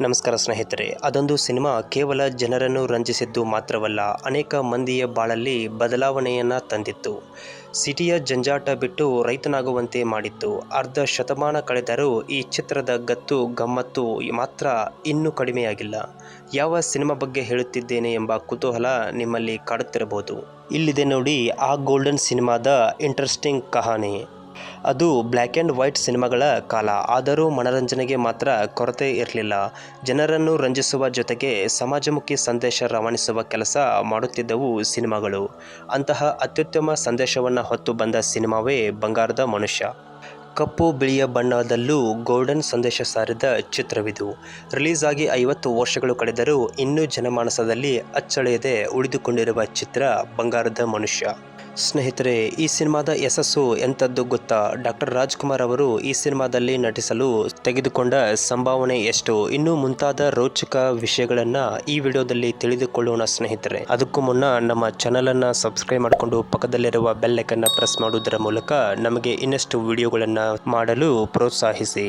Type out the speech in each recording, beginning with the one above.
ನಮಸ್ಕಾರ ಸ್ನೇಹಿತರೆ, ಅದೊಂದು ಸಿನಿಮಾ ಕೇವಲ ಜನರನ್ನು ರಂಜಿಸಿದ್ದು ಮಾತ್ರವಲ್ಲ, ಅನೇಕ ಮಂದಿಯ ಬಾಳಲ್ಲಿ ಬದಲಾವಣೆಯನ್ನು ತಂದಿತ್ತು. ಸಿಟಿಯ ಜಂಜಾಟ ಬಿಟ್ಟು ರೈತನಾಗುವಂತೆ ಮಾಡಿತ್ತು. ಅರ್ಧ ಶತಮಾನ ಕಳೆದರೂ ಈ ಚಿತ್ರದ ಗತ್ತು, ಗಮ್ಮತ್ತು ಮಾತ್ರ ಇನ್ನೂ ಕಡಿಮೆಯಾಗಿಲ್ಲ. ಯಾವ ಸಿನಿಮಾ ಬಗ್ಗೆ ಹೇಳುತ್ತಿದ್ದೇನೆ ಎಂಬ ಕುತೂಹಲ ನಿಮ್ಮಲ್ಲಿ ಕಾಡುತ್ತಿರಬಹುದು. ಇಲ್ಲಿದೆ ನೋಡಿ ಆ ಗೋಲ್ಡನ್ ಸಿನಿಮಾದ ಇಂಟ್ರೆಸ್ಟಿಂಗ್ ಕಹಾನಿ ಅದು ಬ್ಲ್ಯಾಕ್ ಆ್ಯಂಡ್ ವೈಟ್ ಸಿನಿಮಾಗಳ ಕಾಲ. ಆದರೂ ಮನರಂಜನೆಗೆ ಮಾತ್ರ ಕೊರತೆ ಇರಲಿಲ್ಲ. ಜನರನ್ನು ರಂಜಿಸುವ ಜೊತೆಗೆ ಸಮಾಜಮುಖಿ ಸಂದೇಶ ರವಾನಿಸುವ ಕೆಲಸ ಮಾಡುತ್ತಿದ್ದವು ಸಿನಿಮಾಗಳು. ಅಂತಹ ಅತ್ಯುತ್ತಮ ಸಂದೇಶವನ್ನು ಹೊತ್ತು ಬಂದ ಸಿನಿಮಾವೇ ಬಂಗಾರದ ಮನುಷ್ಯ. ಕಪ್ಪು, ಬಿಳಿಯ ಬಣ್ಣದಲ್ಲೂ ಗೋಲ್ಡನ್ ಸಂದೇಶ ಸಾರಿದ ಚಿತ್ರವಿದು. ರಿಲೀಸ್ ಆಗಿ ಐವತ್ತು ವರ್ಷಗಳು ಕಳೆದರೂ ಇನ್ನೂ ಜನಮಾನಸದಲ್ಲಿ ಅಚ್ಚಳಿಯದೆ ಉಳಿದುಕೊಂಡಿರುವ ಚಿತ್ರ ಬಂಗಾರದ ಮನುಷ್ಯ. ಸ್ನೇಹಿತರೆ, ಈ ಸಿನಿಮಾದ ಯಶಸ್ಸು ಎಂಥದ್ದು ಗೊತ್ತಾ? ಡಾಕ್ಟರ್ ರಾಜ್ಕುಮಾರ್ ಅವರು ಈ ಸಿನಿಮಾದಲ್ಲಿ ನಟಿಸಲು ತೆಗೆದುಕೊಂಡ ಸಂಭಾವನೆ ಎಷ್ಟು? ಇನ್ನೂ ಮುಂತಾದ ರೋಚಕ ವಿಷಯಗಳನ್ನು ಈ ವಿಡಿಯೋದಲ್ಲಿ ತಿಳಿದುಕೊಳ್ಳೋಣ ಸ್ನೇಹಿತರೆ. ಅದಕ್ಕೂ ಮುನ್ನ ನಮ್ಮ ಚಾನಲನ್ನು ಸಬ್ಸ್ಕ್ರೈಬ್ ಮಾಡಿಕೊಂಡು ಪಕ್ಕದಲ್ಲಿರುವ ಬೆಲ್ಲೈಕನ್ನು ಪ್ರೆಸ್ ಮಾಡುವುದರ ಮೂಲಕ ನಮಗೆ ಇನ್ನಷ್ಟು ವಿಡಿಯೋಗಳನ್ನು ಮಾಡಲು ಪ್ರೋತ್ಸಾಹಿಸಿ.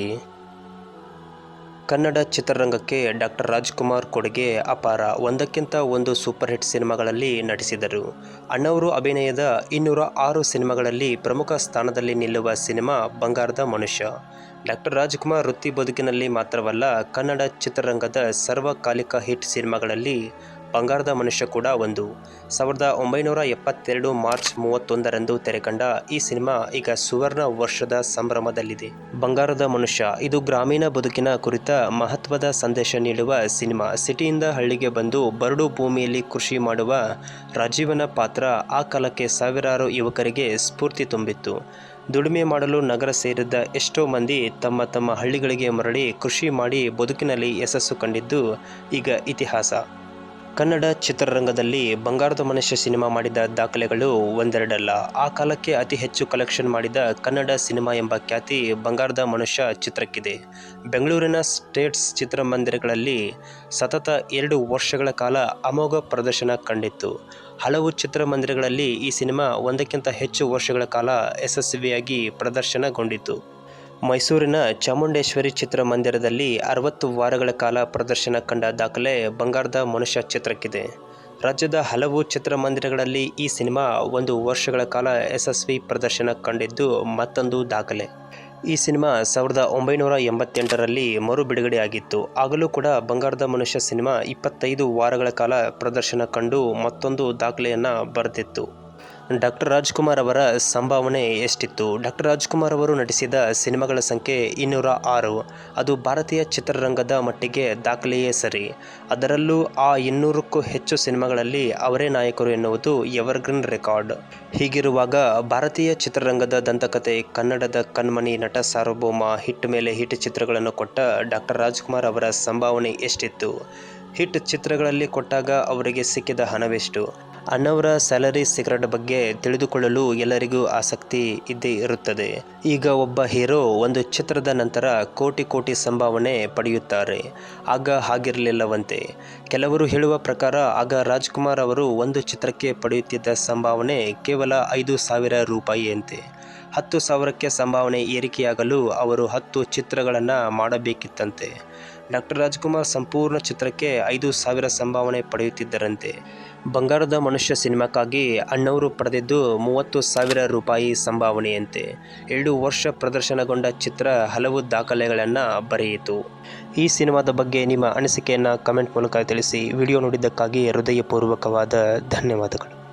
ಕನ್ನಡ ಚಿತ್ರರಂಗಕ್ಕೆ ಡಾಕ್ಟರ್ ರಾಜ್ಕುಮಾರ್ ಕೊಡುಗೆ ಅಪಾರ. ಒಂದಕ್ಕಿಂತ ಒಂದು ಸೂಪರ್ ಹಿಟ್ ಸಿನಿಮಾಗಳಲ್ಲಿ ನಟಿಸಿದರು. ಅಣ್ಣವರು ಅಭಿನಯದ ಇನ್ನೂರ ಆರು ಸಿನಿಮಾಗಳಲ್ಲಿ ಪ್ರಮುಖ ಸ್ಥಾನದಲ್ಲಿ ನಿಲ್ಲುವ ಸಿನಿಮಾ ಬಂಗಾರದ ಮನುಷ್ಯ. ಡಾಕ್ಟರ್ ರಾಜ್ಕುಮಾರ್ ವೃತ್ತಿ ಬದುಕಿನಲ್ಲಿ ಮಾತ್ರವಲ್ಲ ಕನ್ನಡ ಚಿತ್ರರಂಗದ ಸರ್ವಕಾಲಿಕ ಹಿಟ್ ಸಿನಿಮಾಗಳಲ್ಲಿ ಬಂಗಾರದ ಮನುಷ್ಯ ಕೂಡ ಒಂದು. ಸಾವಿರದ ಒಂಬೈನೂರ ಎಪ್ಪತ್ತೆರಡು ಮಾರ್ಚ್ ಮೂವತ್ತೊಂದರಂದು ತೆರೆಕಂಡ ಈ ಸಿನಿಮಾ ಈಗ ಸುವರ್ಣ ವರ್ಷದ ಸಂಭ್ರಮದಲ್ಲಿದೆ. ಬಂಗಾರದ ಮನುಷ್ಯ, ಇದು ಗ್ರಾಮೀಣ ಬದುಕಿನ ಕುರಿತ ಮಹತ್ವದ ಸಂದೇಶ ನೀಡುವ ಸಿನಿಮಾ. ಸಿಟಿಯಿಂದ ಹಳ್ಳಿಗೆ ಬಂದು ಬರಡು ಭೂಮಿಯಲ್ಲಿ ಕೃಷಿ ಮಾಡುವ ರಾಜೀವನ ಪಾತ್ರ ಆ ಕಾಲಕ್ಕೆ ಸಾವಿರಾರು ಯುವಕರಿಗೆ ಸ್ಫೂರ್ತಿ ತುಂಬಿತ್ತು. ದುಡಿಮೆ ಮಾಡಲು ನಗರ ಸೇರಿದ್ದ ಎಷ್ಟೋ ಮಂದಿ ತಮ್ಮ ತಮ್ಮ ಹಳ್ಳಿಗಳಿಗೆ ಮರಳಿ ಕೃಷಿ ಮಾಡಿ ಬದುಕಿನಲ್ಲಿ ಯಶಸ್ಸು ಕಂಡಿದ್ದು ಈಗ ಇತಿಹಾಸ. ಕನ್ನಡ ಚಿತ್ರರಂಗದಲ್ಲಿ ಬಂಗಾರದ ಮನುಷ್ಯ ಸಿನಿಮಾ ಮಾಡಿದ ದಾಖಲೆಗಳು ಒಂದೆರಡಲ್ಲ. ಆ ಕಾಲಕ್ಕೆ ಅತಿ ಹೆಚ್ಚು ಕಲೆಕ್ಷನ್ ಮಾಡಿದ ಕನ್ನಡ ಸಿನಿಮಾ ಎಂಬ ಖ್ಯಾತಿ ಬಂಗಾರದ ಮನುಷ್ಯ ಚಿತ್ರಕ್ಕಿದೆ. ಬೆಂಗಳೂರಿನ ಸ್ಟೇಟ್ಸ್ ಚಿತ್ರಮಂದಿರಗಳಲ್ಲಿ ಸತತ ಎರಡು ವರ್ಷಗಳ ಕಾಲ ಅಮೋಘ ಪ್ರದರ್ಶನ ಕಂಡಿತ್ತು. ಹಲವು ಚಿತ್ರಮಂದಿರಗಳಲ್ಲಿ ಈ ಸಿನಿಮಾ ಒಂದಕ್ಕಿಂತ ಹೆಚ್ಚು ವರ್ಷಗಳ ಕಾಲ ಯಶಸ್ವಿಯಾಗಿ ಪ್ರದರ್ಶನಗೊಂಡಿತು ಮೈಸೂರಿನ ಚಾಮುಂಡೇಶ್ವರಿ ಚಿತ್ರಮಂದಿರದಲ್ಲಿ ಅರವತ್ತು ವಾರಗಳ ಕಾಲ ಪ್ರದರ್ಶನ ಕಂಡ ದಾಖಲೆ ಬಂಗಾರದ ಮನುಷ್ಯ ಚಿತ್ರಕ್ಕಿದೆ. ರಾಜ್ಯದ ಹಲವು ಚಿತ್ರಮಂದಿರಗಳಲ್ಲಿ ಈ ಸಿನಿಮಾ ಒಂದು ವರ್ಷಗಳ ಕಾಲ ಯಶಸ್ವಿ ಪ್ರದರ್ಶನ ಕಂಡಿದ್ದು ಮತ್ತೊಂದು ದಾಖಲೆ. ಈ ಸಿನಿಮಾ ಸಾವಿರದ ಒಂಬೈನೂರ ಎಂಬತ್ತೆಂಟರಲ್ಲಿ ಮರು ಬಿಡುಗಡೆಯಾಗಿತ್ತು. ಆಗಲೂ ಕೂಡ ಬಂಗಾರದ ಮನುಷ್ಯ ಸಿನಿಮಾ ಇಪ್ಪತ್ತೈದು ವಾರಗಳ ಕಾಲ ಪ್ರದರ್ಶನ ಕಂಡು ಮತ್ತೊಂದು ದಾಖಲೆಯನ್ನು ಬರೆದಿತ್ತು. ಡಾಕ್ಟರ್ ರಾಜ್ಕುಮಾರ್ ಅವರ ಸಂಭಾವನೆ ಎಷ್ಟಿತ್ತು? ಡಾಕ್ಟರ್ ರಾಜ್ಕುಮಾರ್ ಅವರು ನಟಿಸಿದ ಸಿನಿಮಾಗಳ ಸಂಖ್ಯೆ ಇನ್ನೂರ ಆರು. ಅದು ಭಾರತೀಯ ಚಿತ್ರರಂಗದ ಮಟ್ಟಿಗೆ ದಾಖಲೆಯೇ ಸರಿ. ಅದರಲ್ಲೂ ಆ ಇನ್ನೂರಕ್ಕೂ ಹೆಚ್ಚು ಸಿನಿಮಾಗಳಲ್ಲಿ ಅವರೇ ನಾಯಕರು ಎನ್ನುವುದು ಎವರ್ಗ್ರೀನ್ ರೆಕಾರ್ಡ್. ಹೀಗಿರುವಾಗ ಭಾರತೀಯ ಚಿತ್ರರಂಗದ ದಂತಕತೆ ಕನ್ನಡದ ಕಣ್ಮಣಿ ನಟ ಸಾರ್ವಭೌಮ, ಹಿಟ್ ಮೇಲೆ ಹಿಟ್ ಚಿತ್ರಗಳನ್ನು ಕೊಟ್ಟ ಡಾಕ್ಟರ್ ರಾಜ್ಕುಮಾರ್ ಅವರ ಸಂಭಾವನೆ ಎಷ್ಟಿತ್ತು? ಹಿಟ್ ಚಿತ್ರಗಳಲ್ಲಿ ಕೊಟ್ಟಾಗ ಅವರಿಗೆ ಸಿಕ್ಕಿದ ಹಣವೆಷ್ಟು? ಅಣ್ಣವರ ಸ್ಯಾಲರಿ ಸೀಕ್ರೆಟ್ ಬಗ್ಗೆ ತಿಳಿದುಕೊಳ್ಳಲು ಎಲ್ಲರಿಗೂ ಆಸಕ್ತಿ ಇದ್ದೇ ಇರುತ್ತದೆ. ಈಗ ಒಬ್ಬ ಹೀರೋ ಒಂದು ಚಿತ್ರದ ನಂತರ ಕೋಟಿ ಕೋಟಿ ಸಂಭಾವನೆ ಪಡೆಯುತ್ತಾರೆ. ಆಗ ಹಾಗಿರಲಿಲ್ಲವಂತೆ. ಕೆಲವರು ಹೇಳುವ ಪ್ರಕಾರ, ಆಗ ರಾಜ್ಕುಮಾರ್ ಅವರು ಒಂದು ಚಿತ್ರಕ್ಕೆ ಪಡೆಯುತ್ತಿದ್ದ ಸಂಭಾವನೆ ಕೇವಲ ಐದು ಸಾವಿರ ರೂಪಾಯಿಯಂತೆ. ಹತ್ತು ಸಾವಿರಕ್ಕೆ ಸಂಭಾವನೆ ಏರಿಕೆಯಾಗಲು ಅವರು ಹತ್ತು ಚಿತ್ರಗಳನ್ನು ಮಾಡಬೇಕಿತ್ತಂತೆ. ಡಾಕ್ಟರ್ ರಾಜ್ಕುಮಾರ್ ಸಂಪೂರ್ಣ ಚಿತ್ರಕ್ಕೆ ಐದು ಸಾವಿರ ಸಂಭಾವನೆ ಪಡೆಯುತ್ತಿದ್ದರಂತೆ. ಬಂಗಾರದ ಮನುಷ್ಯ ಸಿನಿಮಾಕ್ಕಾಗಿ ಅಣ್ಣವರು ಪಡೆದಿದ್ದು ಮೂವತ್ತು ಸಾವಿರ ರೂಪಾಯಿ ಸಂಭಾವನೆಯಂತೆ. ಎರಡು ವರ್ಷ ಪ್ರದರ್ಶನಗೊಂಡ ಚಿತ್ರ ಹಲವು ದಾಖಲೆಗಳನ್ನು ಬರೆಯಿತು. ಈ ಸಿನಿಮಾದ ಬಗ್ಗೆ ನಿಮ್ಮ ಅನಿಸಿಕೆಯನ್ನು ಕಮೆಂಟ್ ಮೂಲಕ ತಿಳಿಸಿ, ವಿಡಿಯೋ ನೋಡಿದ್ದಕ್ಕಾಗಿ ಹೃದಯಪೂರ್ವಕವಾದ ಧನ್ಯವಾದಗಳು.